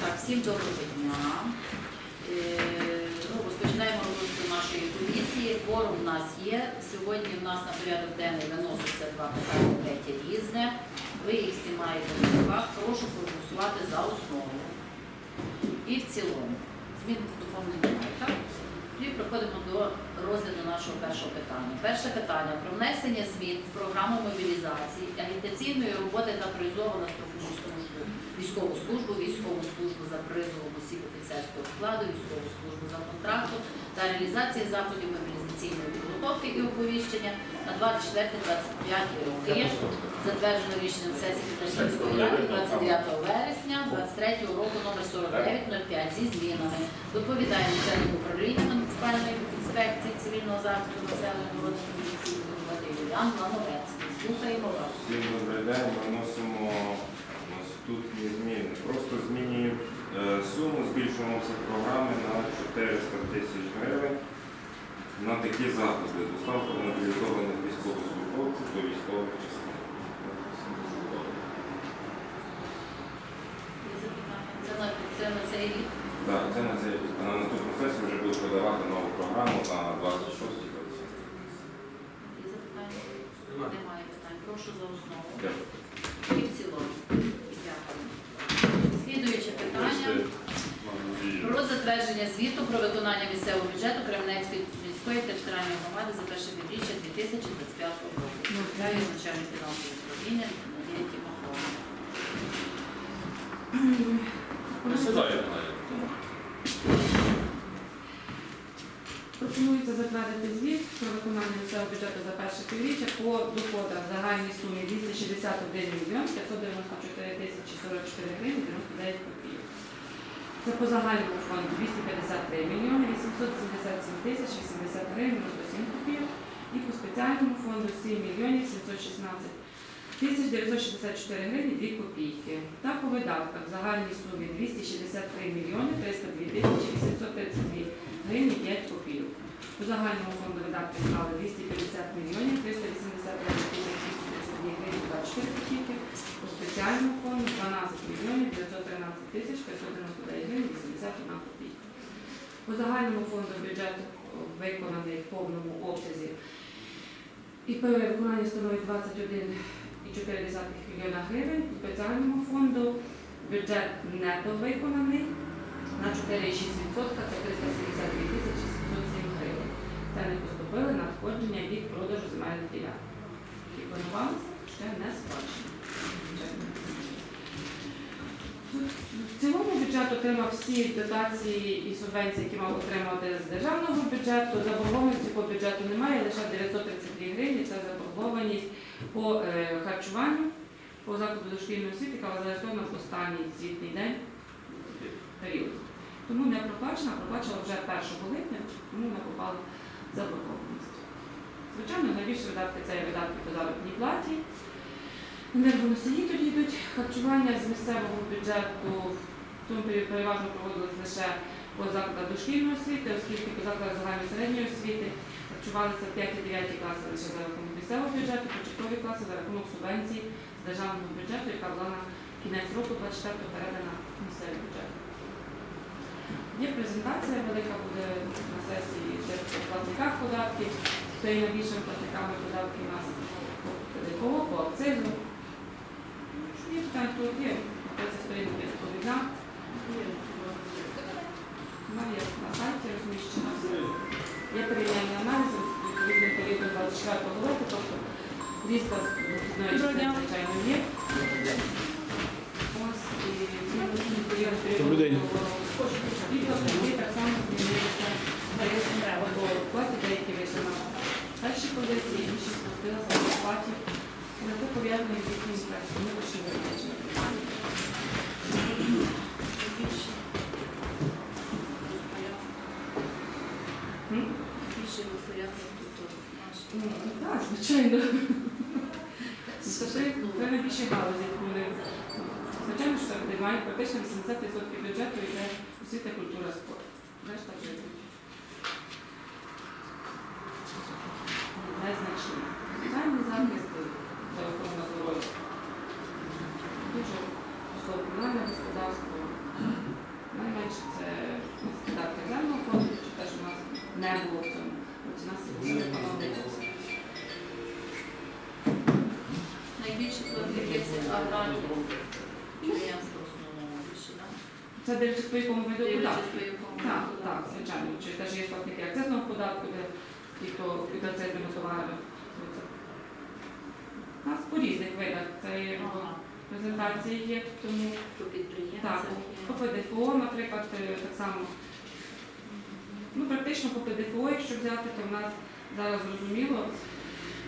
Так, всім доброго дня. Е, Ну, розпочинаємо роботу нашої комісії. Форум у нас є. Сьогодні у нас на порядок денний виноситься два питання, третє різне. Ви їх всі маєте в руках. Прошу проголосувати за основу. І в цілому. Змін форми немає, так? Тоді проходимо до розгляду нашого першого питання. Перше питання про внесення змін в програму мобілізації, агітаційної роботи та призову на строкову службу, військову службу, військову службу за призовом осіб офіцерського складу, військову службу за контрактом та реалізації заходів мобілізаційної підготовки і оповіщення на 24-25 роки. Затверджено рішенням сесії Петросівської ради 29 вересня 23 року номер 4905 зі змінами. Доповідає начальник управління муніципальної інспекції цивільного захисту населення роботи Лановецький. Слухаємо вас. Всім добрий день. Ми вносимо наступні зміни. Просто змінюємо е, суму, збільшуємо програми на 400 тисяч гривень на такі заходи. Доставка мобілізованих військовослужбовців до військових частин. Це на, це на цей рік. Так, це на цей рік. А на наступну сесію вже буде подавати нову програму на 26 році. Є запитання? Немає питань. Прошу за основу. Дякую. І в цілому. Дякую. Слідуюче питання. Про затвердження звіту про виконання місцевого бюджету Кременецької міської територіальної громади за перше півріччя 2025 року. Далі начальник фінансового управління Надія Тімахова. Пропонується затвердити звіт про виконання місцевого бюджету за перше півріччя по доходах в загальній сумі 261 мільйон 594 тисячі 44 гривень 99 копійок. Це по загальному фонду 253 мільйони 877 тисяч 80 гривень 97 копійок. І по спеціальному фонду 7 мільйонів 716 тисяч 964 гривні 2 копійки. Та по видатках в загальній сумі 263 мільйони 302 тисячі 832 гривні 5 копійок. У загальному фонду видатки склали 250 мільйонів 389 тисяч 232 гривні 24 копійки. У спеціальному фонду 12 мільйонів 913 тисяч 599 гривень 81 копійка. По загальному фонду бюджет о, виконаний в повному обсязі і перевиконання становить 21,4 мільйона гривень. У спеціальному фонду бюджет нето виконаний на 4,6%, це 372 тисячі 707 гривень. Це не поступили надходження від продажу земельних ділянок. І планувалося ще не сплачено. В цілому бюджет отримав всі дотації і субвенції, які мав отримати з державного бюджету. Заборгованості по бюджету немає, лише 932 гривні. Це заборгованість по е, харчуванню по закладу дошкільної освіти, яка зареєстрована в останній звітний день період. Тому не проплачена, проплачена вже 1 липня, тому вона попала заборгованість. Звичайно, найбільші видатки це видатки по заробітній платі. Енергоносії тоді йдуть харчування з місцевого бюджету. В цьому переважно проводилось лише по закладах дошкільної освіти, оскільки по закладах загальної середньої освіти харчувалися 5 і 9 класи лише за рахунок місцевого бюджету, початкові класи за рахунок субвенцій з державного бюджету, яка була на кінець року 24-го передана в місцевий бюджет. Є презентація велика буде на сесії по платниках податків, хто є найбільшими платниками податків у нас по акцизу. Є питання, хто є, це сторінки відповідав. Є на сайті розміщена. Є порівняння аналізу відповідним періодом 24 року, тобто різка вихідної частини, звичайно, є. Ось і ці період Добрий день. Відповідно, так само змінилися по оплаті, деякі вийшли на перші позиції, інші спустилися на оплаті. Але це пов'язано з їхнім проектом, ми визначені. М? Більше розпорядок тут наші. Ну, Так, звичайно. Скажи, це найбільші галузі, коли звичайно, що це мають практично 80% бюджету йде освіта, культура, спорт. Решта вже. Незначні. Соціальний захист, та охорона здоров'я. Дуже житлово-комунальне господарство, чи це видатки земного фонду, чи те, що у нас було в цьому. От у нас є економія. Найбільші платники це аграрні підприємства в більше, так? Це дивлячись по якому виду податку. Так, так, звичайно. Чи теж є платники акцизного податку, де ті, хто під акцизними товарами. У нас по різних видах. Це є Ага. презентації є, тому По підприємцях. так, по ПДФО, наприклад, е, так само. Ну, практично по ПДФО, якщо взяти, то в нас зараз зрозуміло,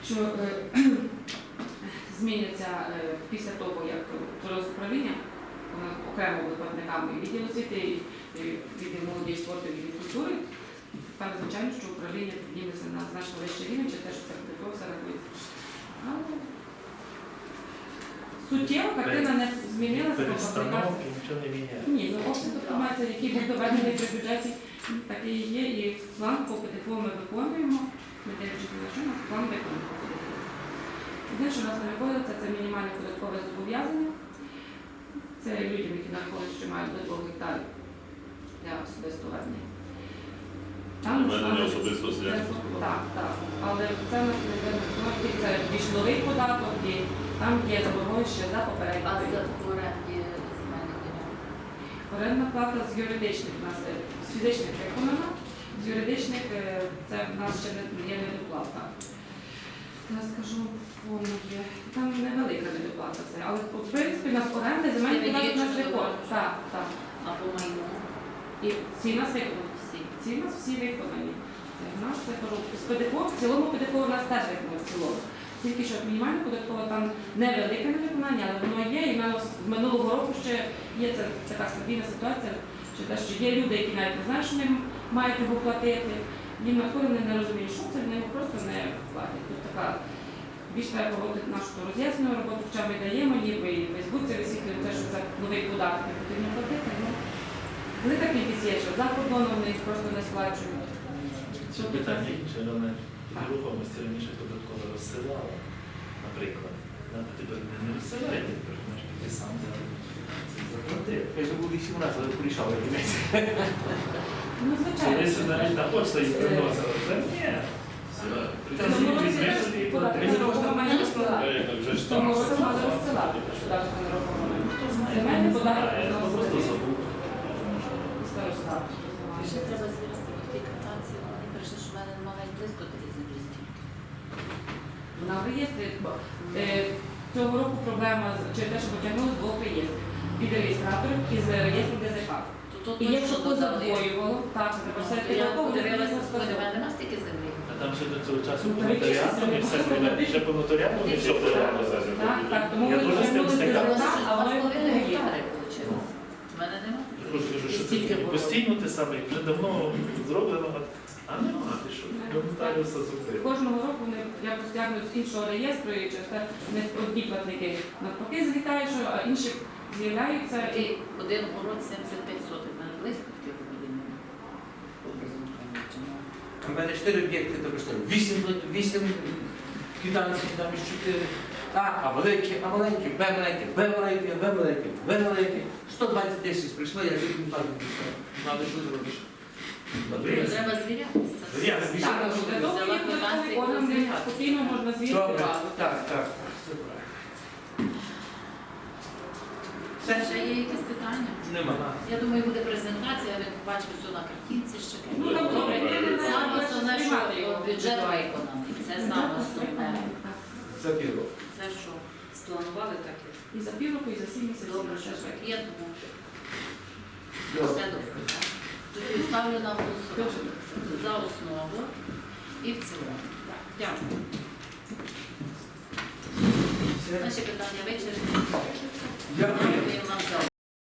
що е, зміняться е, після того, як управління окремо виплатниками і відділ освіти, відділ молоді, спорту і відділ культури. Так, звичайно, що управління підніметься на значно вищий рівень, чи те, що це ПДФО все рахується. Але Суттєво картина не змінилася. Перестановки нічого не міняє. Ні, ну обсяг інформації, який був доведений при бюджеті, такий є, і план по ПДФО ми виконуємо, ми дивлячись на що план виконуємо. Єдине, що нас не виконується, це мінімальне податкове зобов'язання. Це людям, які нараховують, що мають до 2 гектарів для особистого ведення. Там У мене не особисто це- Так, так. Але це у нас не виконується, це більш новий податок, і там є заборгованість. А за ділянок? Орендна плата з юридичних у нас е, з фізичних виконана, з юридичних е, це в нас ще не є недоплата. Я скажу повно є. Там невелика недоплата це, але в принципі у нас оренди земельні Ти нас виконує. Так, так. А по майну? І ці нас виконані. Всі. Ці нас всі виконані. У нас це кажу, з ПДФО, в цілому ПДФО у нас теж виконано в цілому. Тільки що мінімальне податкове там невелике невиконання, але воно є, і в минулого року ще є це така стабільна ситуація, що те, що є люди, які навіть не знають, що вони мають його платити, їм надходить, вони не розуміють, що це, вони його просто не платять. Тут така більш треба проводити нашу роз'яснену роботу, хоча ми даємо, ніби і Фейсбуці висвітлюємо це, що це новий податок, не потрібно платити. Ну, велика кількість є, що за кордоном вони їх просто не сплачують. Це питання інше, але нерухомості раніше податково розсилала, наприклад. Тепер не розсилає, піти сам заплатив. Я вже був 18, але порішали німець. Ну, звичайно. Коли сюди навіть на почту їх приносили, це ні. Як В ще треба звірити в тій квитанції, вони прийшли, що в мене немає близько тих землі стільки. На реєстрі бо, е, цього року проблема через те, що потягнули з двох реєстрів. Від реєстраторів і з реєстру ДЗК. І якщо позадвоювало, так, це все Я підготовлено, подивилася, реєстр мене землі. А там ще до цього часу Ну, по нотаріату не все прийде. Ще по нотаріату не все прийде. Так, так, тому ми дуже з Це а воно і не є. В мене нема. Я кажу, кажу, що це Стільки таке було. постійно те саме, вже давно зроблено, а нема, ти що, нотаріуса зробив. Кожного року вони якось тягнуть з іншого реєстру, і через те не одні платники навпаки злітають, що, а інші з'являються. І один город 75 сотих. В мене близько. У мене 4 об'єкти, тобто що 8, 8 квитанцій, там і 4. А, а великі, а маленькі, Б маленькі, Б маленькі, Б маленькі, Б маленькі. 120 тисяч прийшло, я вже не платив. Надо що зробиш? Треба звірятися. Я так, є спокійно можна звірити. Добре, так, так. Все правильно. Ще є якісь питання? Нема. Я думаю, буде презентація, ви побачите все на картинці ще. Ну, там добре, не Саме основне, що його. бюджет виконаний. Це саме основне. За півроку. Це що спланували так і І за півроку, і за сім місяців. добре, що ж ж. є, тому все добре. так? Тоді ставлю на голосування за основу і в цілому. Дякую. Наші питання вичерпні. Дякую. Дякую вам за